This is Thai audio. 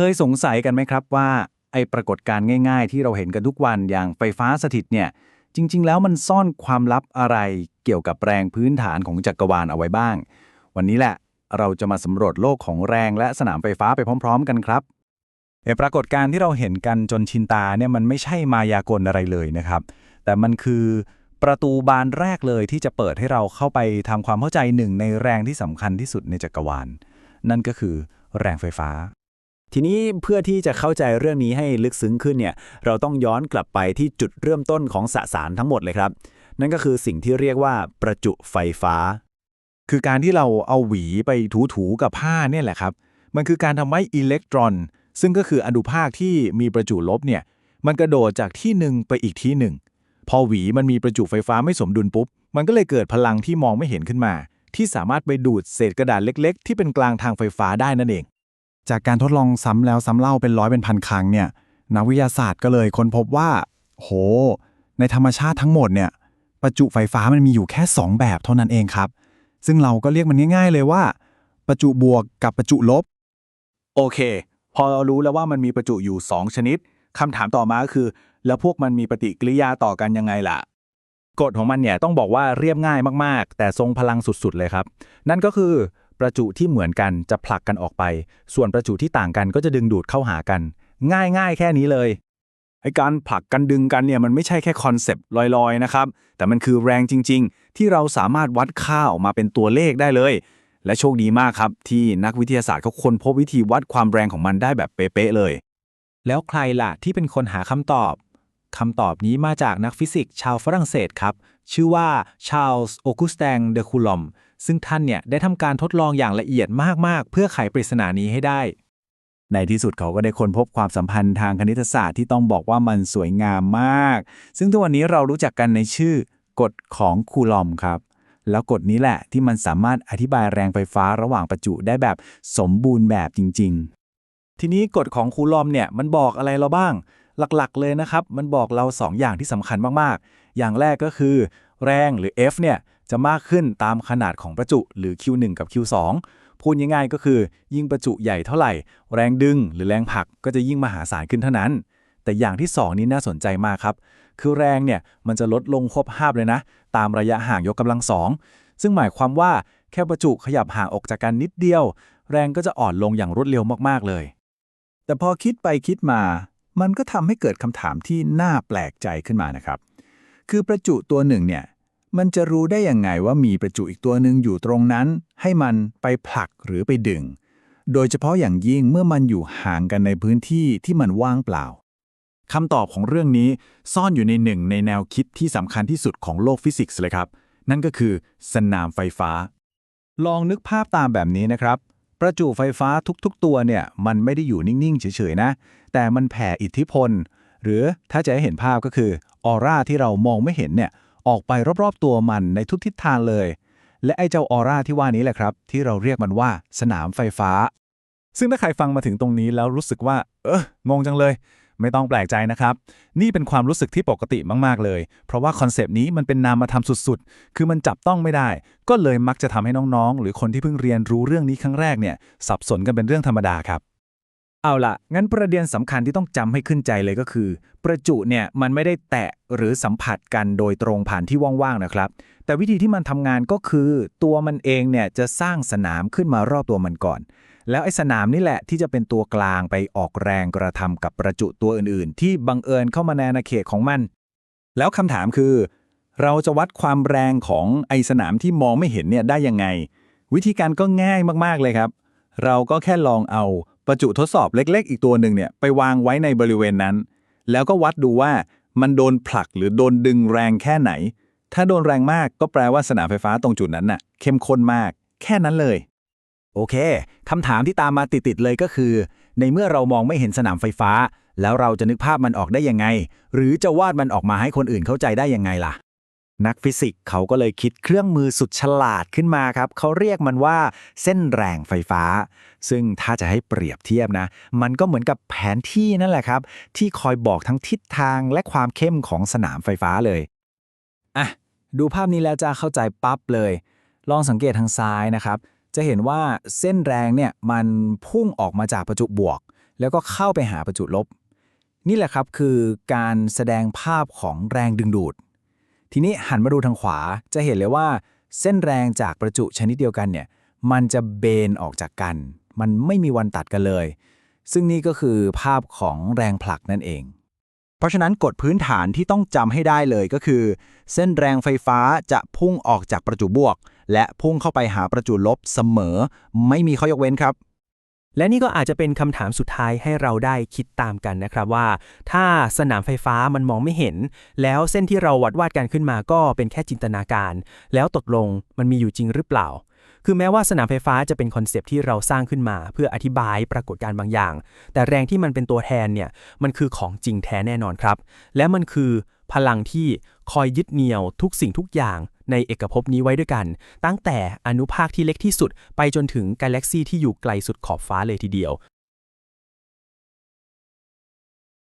เคยสงสัยกันไหมครับว่าไอ้ปรากฏการณ์ง่าย ๆ ที่เราเห็นกันทุกวันอย่างไฟฟ้าสถิตเนี่ย จริง ๆ แล้วมันซ่อนความลับอะไรเกี่ยวกับแรงพื้นฐานของจักรวาลเอาไว้บ้าง วันนี้แหละเราจะมาสำรวจโลกของแรงและสนามไฟฟ้าไปพร้อม ๆ กันครับไอ้ปรากฏการณ์ที่เราเห็นกันจนชินตาเนี่ยมันไม่ใช่มายากลอะไรเลยนะครับ แต่มันคือประตูบานแรกเลยที่จะเปิดให้เราเข้าไปทำความเข้าใจหนึ่งในแรงที่สำคัญที่สุดในจักรวาล นั่นก็คือแรงไฟฟ้า ทีนี้เพื่อที่จะเข้าใจเรื่องนี้ให้ลึกซึ้งขึ้นเนี่ยเราต้องย้อนกลับไปที่จุดเริ่มต้นของสสารทั้งหมดเลยครับ นั่นก็คือสิ่งที่เรียกว่าประจุไฟฟ้า คือการที่เราเอาหวีไปถูๆกับผ้าเนี่ยแหละครับ มันคือการทำให้อิเล็กตรอน ซึ่งก็คืออนุภาคที่มีประจุลบเนี่ยมันกระโดดจากที่หนึ่งไปอีกที่หนึ่งพอหวีมันมีประจุไฟฟ้าไม่สมดุลปุ๊บ มันก็เลยเกิดพลังที่มองไม่เห็นขึ้นมา ที่สามารถไปดูดเศษกระดาษเล็ก ๆ ที่เป็นกลางทางไฟฟ้าได้นั่นเอง จากการทดลองซ้ำแล้วซ้ำเล่าเป็นร้อยเป็นพันครั้งเนี่ยนักวิทยาศาสตร์ก็เลยค้นพบว่า โห ในธรรมชาติทั้งหมดเนี่ยประจุไฟฟ้ามันมีอยู่แค่ 2 แบบเท่านั้นเองครับ ซึ่งเราก็เรียกมันง่าย ๆ เลยว่า ประจุบวกกับประจุลบ โอเค พอเรารู้แล้วว่ามันมีประจุอยู่ 2 ชนิดคำถามต่อมาก็คือ แล้วพวกมันมีปฏิกิริยาต่อกันยังไงล่ะกฎของมันเนี่ยต้องบอกว่าเรียบง่ายมาก ๆ แต่ทรงพลังสุด ๆ เลยครับ นั่นก็คือ ประจุที่เหมือนกันจะผลักกันออกไป ส่วนประจุที่ต่างกันก็จะดึงดูดเข้าหากัน ง่ายๆแค่นี้เลยไอการผลักกันดึงกันเนี่ยมันไม่ใช่แค่คอนเซปต์ลอยๆนะครับ แต่มันคือแรงจริง ๆ ที่เราสามารถวัดค่าออกมาเป็นตัวเลขได้เลย และโชคดีมากครับ ที่นักวิทยาศาสตร์เขาค้นพบวิธีวัดความแรงของมันได้แบบเป๊ะๆเลย แล้วใครล่ะที่เป็นคนหาคำตอบคำตอบนี้มาจากนักฟิสิกส์ชาวฝรั่งเศสครับ ชื่อว่าชาร์ลส์โอกุสแตงเดอคูลอม ซึ่งท่านเนี่ยได้ทำการทดลองอย่างละเอียดมาก ๆ เพื่อไขปริศนานี้ให้ได้ ในที่สุดเขาก็ได้ค้นพบความสัมพันธ์ทางคณิตศาสตร์ที่ต้องบอกว่ามันสวยงามมาก ซึ่งทุกวันนี้เรารู้จักกันในชื่อกฎของคูลอมครับ แล้วกฎนี้แหละที่มันสามารถอธิบายแรงไฟฟ้าระหว่างประจุได้แบบสมบูรณ์แบบจริง ๆ ทีนี้กฎของคูลอมเนี่ยมันบอกอะไรเราบ้าง หลักๆ เลยนะครับ มันบอกเรา 2 อย่างที่สำคัญมากๆ อย่างแรกก็คือ แรงหรือ F เนี่ยจะมากขึ้นตามขนาดของประจุหรือ Q1 กับ Q2 พูดง่ายๆก็คือ ยิ่งประจุใหญ่เท่าไหร่ แรงดึงหรือแรงผลักก็จะยิ่งมหาศาลขึ้นเท่านั้น แต่อย่างที่ 2 นี้น่าสนใจมากครับ คือแรงเนี่ยมันจะลดลงควบห้าบเลยนะ ตามระยะห่างยกกำลังสองซึ่งหมายความว่าแค่ประจุขยับห่างออกจากกันนิดเดียว แรงก็จะอ่อนลงอย่างรวดเร็วมากๆเลย แต่พอคิดไปคิดมา มันก็ทำให้เกิดคำถามที่น่าแปลกใจขึ้นมานะครับ คือประจุตัวหนึ่งเนี่ยมันจะรู้ได้ยังไงว่ามีประจุอีกตัวหนึ่งอยู่ตรงนั้น ให้มันไปผลักหรือไปดึง โดยเฉพาะอย่างยิ่งเมื่อมันอยู่ห่างกันในพื้นที่ที่มันว่างเปล่าคำตอบของเรื่องนี้ซ่อนอยู่ในหนึ่งในแนวคิดที่สำคัญที่สุดของโลกฟิสิกส์เลยครับ นั่นก็คือสนามไฟฟ้า ลองนึกภาพตามแบบนี้นะครับ ประจุไฟฟ้าทุกๆ ตัวเนี่ยมันไม่ได้อยู่นิ่ง ๆ เฉย ๆ นะ แต่มันแผ่อิทธิพล หรือถ้าจะให้เห็นภาพก็คือออร่าที่เรามองไม่เห็นเนี่ยออกไปรอบ ๆ ตัวมันในทุกทิศทางเลย และไอ้เจ้าออร่าที่ว่านี้แหละครับ ที่เราเรียกมันว่าสนามไฟฟ้า ซึ่งถ้าใครฟังมาถึงตรงนี้แล้วรู้สึกว่า เอองงจังเลย ไม่ต้องแปลกใจนะครับ นี่เป็นความรู้สึกที่ปกติมากๆเลย เพราะว่าคอนเซปต์นี้มันเป็นนามธรรมสุดๆ คือมันจับต้องไม่ได้ ก็เลยมักจะทำให้น้องๆ หรือคนที่เพิ่งเรียนรู้เรื่องนี้ครั้งแรกเนี่ยสับสนกันเป็นเรื่องธรรมดาครับ เอาล่ะ งั้นประเด็นสำคัญที่ต้องจำให้ขึ้นใจเลยก็คือ ประจุเนี่ยมันไม่ได้แตะหรือสัมผัสกันโดยตรงผ่านที่ว่างๆนะครับ แต่วิธีที่มันทำงานก็คือ ตัวมันเองเนี่ยจะสร้างสนามขึ้นมารอบตัวมันก่อน แล้วไอ้สนามนี่แหละที่จะเป็นตัวกลางไปออกแรงกระทำกับประจุตัวอื่นๆ ที่บังเอิญเข้ามาในอาณาเขตของมัน แล้วคำถามคือ เราจะวัดความแรงของไอ้สนามที่มองไม่เห็นเนี่ยได้ยังไง วิธีการก็ง่ายมากๆเลยครับ เราก็แค่ลองเอาประจุทดสอบเล็กๆ อีกตัวหนึ่งเนี่ยไปวางไว้ในบริเวณนั้น แล้วก็วัดดูว่ามันโดนผลักหรือโดนดึงแรงแค่ไหน ถ้าโดนแรงมากก็แปลว่าสนามไฟฟ้าตรงจุดนั้นน่ะเข้มข้นมาก แค่นั้นเลย โอเค คำถามที่ตามมาติดๆเลยก็คือ ในเมื่อเรามองไม่เห็นสนามไฟฟ้า แล้วเราจะนึกภาพมันออกได้ยังไง หรือจะวาดมันออกมาให้คนอื่นเข้าใจได้ยังไงล่ะ นักฟิสิกส์เขาก็เลยคิดเครื่องมือสุดฉลาดขึ้นมาครับ เขาเรียกมันว่าเส้นแรงไฟฟ้า ซึ่งถ้าจะให้เปรียบเทียบนะ มันก็เหมือนกับแผนที่นั่นแหละครับ ที่คอยบอกทั้งทิศทางและความเข้มของสนามไฟฟ้าเลย อะ ดูภาพนี้แล้วจะเข้าใจปั๊บเลย ลองสังเกตทางซ้ายนะครับ จะเห็นว่าเส้นแรงเนี่ยมันพุ่งออกมาจากประจุบวก แล้วก็เข้าไปหาประจุลบ นี่แหละครับคือการแสดงภาพของแรงดึงดูด ทีนี้หันมาดูทางขวาจะเห็นเลยว่า เส้นแรงจากประจุชนิดเดียวกันเนี่ยมันจะเบนออกจากกัน มันไม่มีวันตัดกันเลย ซึ่งนี่ก็คือภาพของแรงผลักนั่นเอง เพราะฉะนั้นกฎพื้นฐานที่ต้องจำให้ได้เลยก็คือ เส้นแรงไฟฟ้าจะพุ่งออกจากประจุบวก และพุ่งเข้าไปหาประจุลบเสมอ ไม่มีข้อยกเว้นครับ และนี่ก็อาจจะเป็นคำถามสุดท้ายให้เราได้คิดตามกันนะครับว่า ถ้าสนามไฟฟ้ามันมองไม่เห็น แล้วเส้นที่เราวัดวาดกันขึ้นมาก็เป็นแค่จินตนาการ แล้วตกลงมันมีอยู่จริงหรือเปล่า คือแม้ว่าสนามไฟฟ้าจะเป็นคอนเซปต์ที่เราสร้างขึ้นมา เพื่ออธิบายปรากฏการณ์บางอย่าง แต่แรงที่มันเป็นตัวแทนเนี่ยมันคือของจริงแท้แน่นอนครับ และมันคือพลังที่คอยยึดเหนี่ยวทุกสิ่งทุกอย่าง ในเอกภพนี้ไว้ด้วยกัน ตั้งแต่อนุภาคที่เล็กที่สุด ไปจนถึงกาแล็กซีที่อยู่ไกลสุดขอบฟ้าเลยทีเดียว